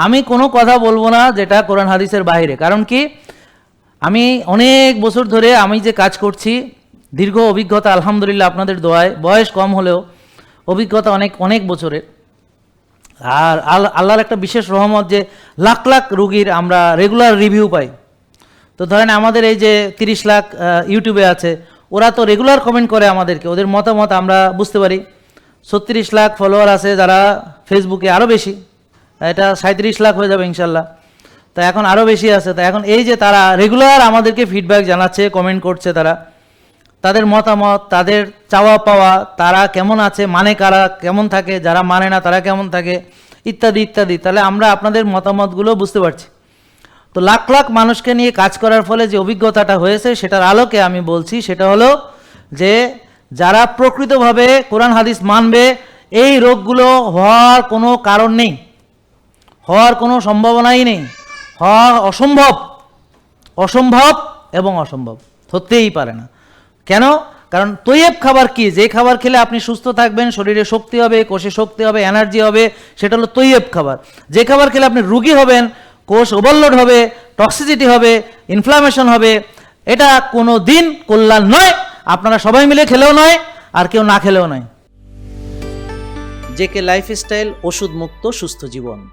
আমি কোনো কথা বলব না যেটা কোরআন হাদিসের বাইরে। কারণ কি? আমি অনেক বছর ধরে আমি যে কাজ করছি, দীর্ঘ অভিজ্ঞতা, আলহামদুলিল্লাহ আপনাদের দোয়ায়, বয়স কম হলেও অভিজ্ঞতা অনেক অনেক বছরের আর আল- আল্লাহর একটা বিশেষ রহমত যে লাখ লাখ রুগীর আমরা রেগুলার রিভিউ পাই। তো ধরেন আমাদের এই যে তিরিশ লাখ ইউটিউবে আছে, ওরা তো রেগুলার কমেন্ট করে আমাদেরকে, ওদের মতামত আমরা বুঝতে পারি। ছত্রিশ লাখ ফলোয়ার আছে যারা ফেসবুকে আরও বেশি। এটা সাঁত্রিশ লাখ হয়ে যাবে ইনশাল্লাহ। তা এখন আরও বেশি আছে। তা এখন এই যে তারা রেগুলার আমাদেরকে ফিডব্যাক জানাচ্ছে কমেন্ট করছে তারা। তাদের মতামত, তাদের চাওয়া পাওয়া, তারা কেমন আছে মানে কারা, কেমন থাকে, যারা মানে না, তারা কেমন থাকে, ইত্যাদি ইত্যাদি। তাহলে আমরা আপনাদের মতামতগুলো বুঝতে পারছি। তো লাখ লাখ মানুষকে নিয়ে কাজ করার ফলে যে অভিজ্ঞতাটা হয়েছে, সেটার আলোকে আমি বলছি, সেটা হলো যে যারা প্রকৃতভাবে কোরআন, হাদিস মানবে, এই রোগগুলো হওয়ার কোনো কারণ নেই। হওয়ার কোনো সম্ভাবনাই নেই। হওয়া অসম্ভব অসম্ভব এবং অসম্ভব। হতেই পারে না। কেন? কারণ তৈয়ব খাবার কি? যে খাবার খেলে আপনি সুস্থ থাকবেন, শরীরে শক্তি হবে, কোষে শক্তি হবে, এনার্জি হবে, সেটা হলো তৈয়ব খাবার। যে খাবার খেলে আপনি রুগী হবেন, কোষ ওভারলোড হবে টক্সিসিটি হবে ইনফ্লামেশন হবে, এটা কোনো দিন কল্যাণ নয়। আপনারা সবাই মিলে খেলেও নয়, আর কেউ না খেলেও নয়। জেকে লাইফস্টাইল ওষুধ মুক্ত সুস্থ জীবন।